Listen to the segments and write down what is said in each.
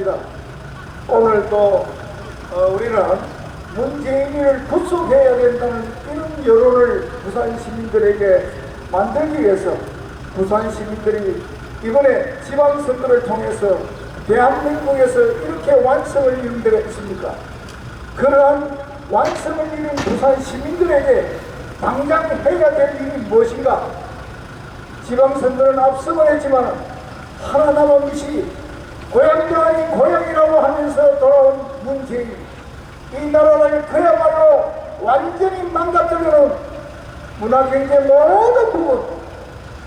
시간입니다. 오늘 또 어, 우리는 문재인을 구속해야 된다는 이런 여론을 부산 시민들에게 만들기 위해서 부산 시민들이 이번에 지방선거를 통해서 대한민국에서 이렇게 완성을 이룬 데가 있습니까? 그러한 완성을 이룬 부산 시민들에게 당장 해야 될 일이 무엇인가? 지방선거는 했지만 하나 남은 것이 고향도 문재인 이 나라를 그야말로 완전히 망가뜨리는 문화경제 모든 부분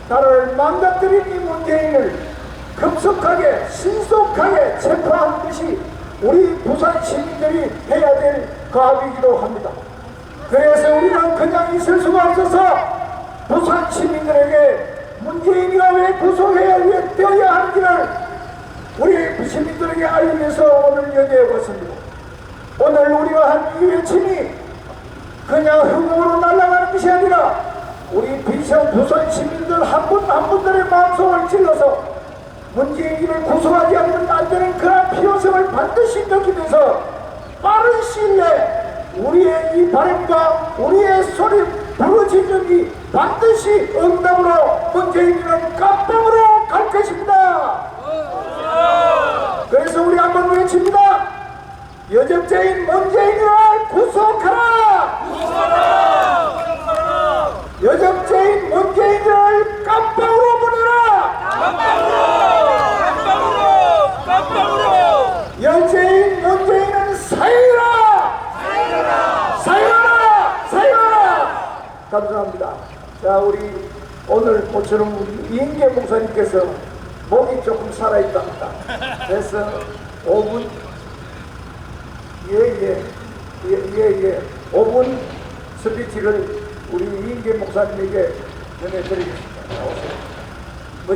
나라를 망가뜨린 이 문재인을 급속하게 신속하게 체포한 것이 우리 부산 시민들이 해야 될 과업이기도 합니다. 그래서 우리는 그냥 있을 수가 없어서 부산 시민들에게 문재인이가 왜 구속해야 왜 되어야 하는지를 우리 시민들에게 알리면서 오늘 여기에 왔습니다. 오늘 우리가 한이 외침이 그냥 흠으로 날아가는 것이 아니라 우리 비상 부산 시민들 한 분 한 분들의 마음속을 찔러서 문재인을 구속하지 않으면 안 되는 그런 필요성을 반드시 느끼면서 빠른 시일 내에 우리의 이 바람과 우리의 소리 부르짖는 이 반드시 응답으로 문재인이는 깜빵으로 갈 것입니다. 그래서 우리 한번 외칩니다. 여적죄인 문재인을 구속하라! 여적죄인 문재인을 깜빵으로 보내라! 여죄인 문재인은 사유라! 사유라! 사유라! 감사합니다. 자, 우리 오늘 모처럼 이인계 목사님께서 목이 조금 살아있답니다. 그래서 5분 예 예 예 예 5분 스피치를 우리 이인계 목사님에게 전해드리겠습니다.